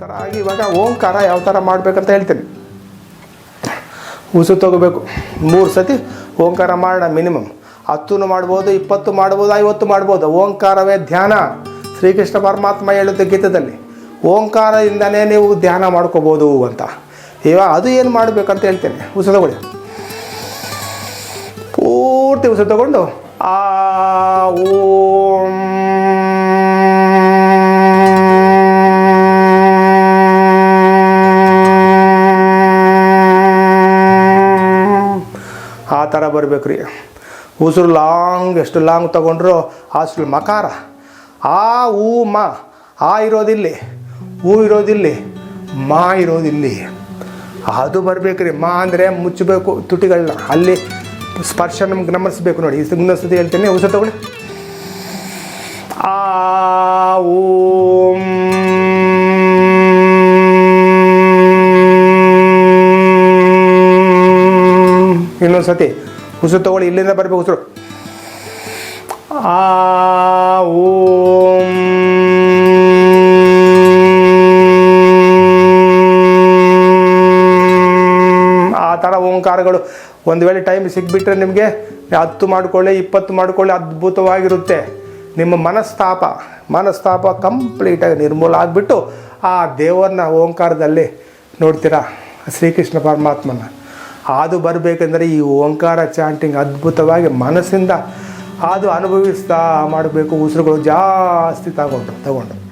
ಥರ ಆಗಿ ಇವಾಗ ಓಂಕಾರ ಯಾವ ಥರ ಮಾಡಬೇಕಂತ ಹೇಳ್ತೀನಿ. ಉಸು ತಗೋಬೇಕು. ಮೂರು ಸತಿ ಓಂಕಾರ ಮಾಡೋಣ ಮಿನಿಮಮ್. ಹತ್ತು ಮಾಡ್ಬೋದು, ಇಪ್ಪತ್ತು ಮಾಡ್ಬೋದು, ಐವತ್ತು ಮಾಡ್ಬೋದು. ಓಂಕಾರವೇ ಧ್ಯಾನ. ಶ್ರೀಕೃಷ್ಣ ಪರಮಾತ್ಮ ಹೇಳುತ್ತೆ ಗೀತದಲ್ಲಿ ಓಂಕಾರದಿಂದನೇ ನೀವು ಧ್ಯಾನ ಮಾಡ್ಕೋಬೋದು ಅಂತ. ಇವಾಗ ಅದು ಏನು ಮಾಡಬೇಕಂತ ಹೇಳ್ತೇನೆ. ಉಸು ತಗೊಳ್ಳಿ. ಪೂರ್ತಿ ಉಸು ತಗೊಂಡು, ಆ, ಓಂ. ಆ ಥರ ಬರಬೇಕು ರೀ ಉಸಿರು ಲಾಂಗ್, ಎಷ್ಟು ಲಾಂಗ್ ತೊಗೊಂಡ್ರು ಅಷ್ಟು ಮಕಾರ. ಆ ಊ, ಮ, ಆ ಇರೋದಿಲ್ಲಿ ಹೂ ಇರೋದಿಲ್ಲಿ, ಮಾ ಇರೋದಿಲ್ಲಿ. ಅದು ಬರಬೇಕು ರೀ ಮಾ ಅಂದರೆ ಮುಚ್ಚಬೇಕು ತುಟಿಗಳನ್ನ. ಅಲ್ಲಿ ಸ್ಪರ್ಶ ನಮ್ಗೆ ಗಮನಿಸ್ಬೇಕು ನೋಡಿ. ಇನ್ನೊಂದು ಸತಿ ಹೇಳ್ತೀನಿ. ಉಸಿರು ತಗೊಳ್ಳಿ. ಆ ಓಂ ಇನ್ನೊಂದು ಸತಿ ಉಸಿರು ತಗೊಳ್ಳಿ, ಇಲ್ಲಿಂದ ಬರಬೇಕು ಉಸಿರು. ಆ, ಓಂ. ಆ ಥರ ಓಂಕಾರಗಳು. ಒಂದು ವೇಳೆ ಟೈಮ್ ಸಿಕ್ಬಿಟ್ರೆ ನಿಮಗೆ ಹತ್ತು ಮಾಡಿಕೊಳ್ಳಿ, ಇಪ್ಪತ್ತು ಮಾಡ್ಕೊಳ್ಳಿ, ಅದ್ಭುತವಾಗಿರುತ್ತೆ. ನಿಮ್ಮ ಮನಸ್ತಾಪ ಮನಸ್ತಾಪ ಕಂಪ್ಲೀಟಾಗಿ ನಿರ್ಮೂಲ ಆಗಿಬಿಟ್ಟು ಆ ದೇವರನ್ನ ಓಂಕಾರದಲ್ಲಿ ನೋಡ್ತೀರಾ? ಶ್ರೀಕೃಷ್ಣ ಪರಮಾತ್ಮನ. ಅದು ಬರಬೇಕೆಂದರೆ ಈ ಓಂಕಾರ ಚಾಂಟಿಂಗ್ ಅದ್ಭುತವಾಗಿ ಮನಸ್ಸಿಂದ ಅದು ಅನುಭವಿಸ್ತಾ ಮಾಡಬೇಕು. ಉಸಿರುಗಳು ಜಾಸ್ತಿ ತಗೊಂಡು ತಗೊಂಡು.